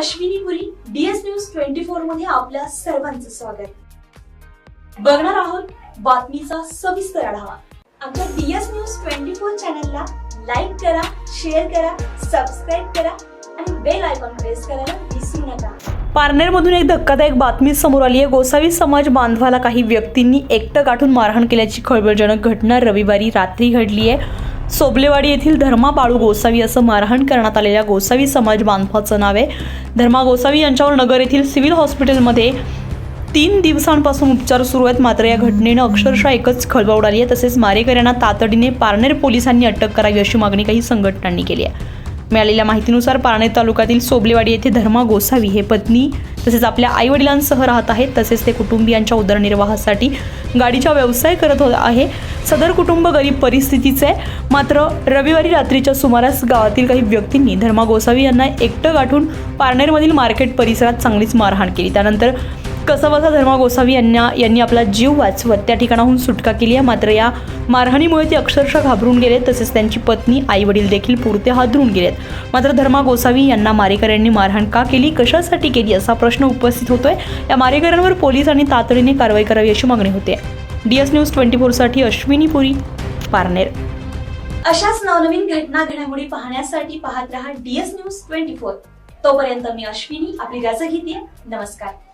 Ashwini Puri DS news twenty फोरमध्ये आपल्या सर्वांचं स्वागत. बघणार आहोत बातमीचा सविस्तर आढावा. आमच्या डीएस न्यूज ट्वेंटी फोर चॅनलला लाईक करा शेअर करा सबस्क्राईब करा आणि बेल आयकॉन प्रेस करायला विसरू नका. पारनेरमधून एक धक्कादायक बातमी समोर आली आहे. गोसावी समाज बांधवाला काही व्यक्तींनी एकटं गाठून मारहाण केल्याची खळबळजनक घटना रविवारी रात्री घडली आहे. सोबलेवाडी येथील धर्मा बाळू गोसावी असं मारहाण करण्यात आलेल्या गोसावी समाज बांधवाचं नाव आहे. धर्मा गोसावी यांच्यावर नगर येथील सिव्हिल हॉस्पिटलमध्ये तीन दिवसांपासून उपचार सुरू आहेत. मात्र या घटनेनं अक्षरशः एकच खळबळ उडाली आहे. तसेच मारेकऱ्यांना तातडीने पारनेर पोलिसांनी अटक करावी अशी मागणी काही संघटनांनी केली आहे. मिळालेल्या माहितीनुसार पारनेर तालुक्यातील सोबलेवाडी येथे धर्मा गोसावी हे पत्नी तसेच आपल्या आईवडिलांसह राहत आहेत. तसेच ते कुटुंबियांच्या उदरनिर्वाहासाठी गाडीचा व्यवसाय करत होत आहे. सदर कुटुंब गरीब परिस्थितीचे आहे. मात्र रविवारी रात्रीच्या सुमारास गावातील काही व्यक्तींनी धर्मा गोसावी यांना एकटं गाठून पारनेरमधील मार्केट परिसरात चांगलीच मारहाण केली. त्यानंतर कसबसा धर्मा गोसावी यांना यांनी आपला जीव वाचवत त्या ठिकाणाहून सुटका केली आहे. मात्र या मारहाणीमुळे ते अक्षरशः घाबरून गेले. तसेच त्यांची पत्नी आई वडील देखील पुरते हादरून गेलेत. मात्र धर्मा गोसावी यांना मारेकऱ्यांनी मारहाण का केली? कशासाठी केली? असा प्रश्न उपस्थित होतोय. या मारेकऱ्यांवर पोलिसांनी तातडीने कारवाई करावी अशी मागणी होते. डी एस न्यूज ट्वेंटी फोरसाठी अश्विनी पुरी पारनेर. अशाच नवनवीन घटना घडामोडी पाहण्यासाठी पाहत रहा डीएस न्यूज ट्वेंटी फोर. तोपर्यंत मी अश्विनी आपली रजा घेते. नमस्कार.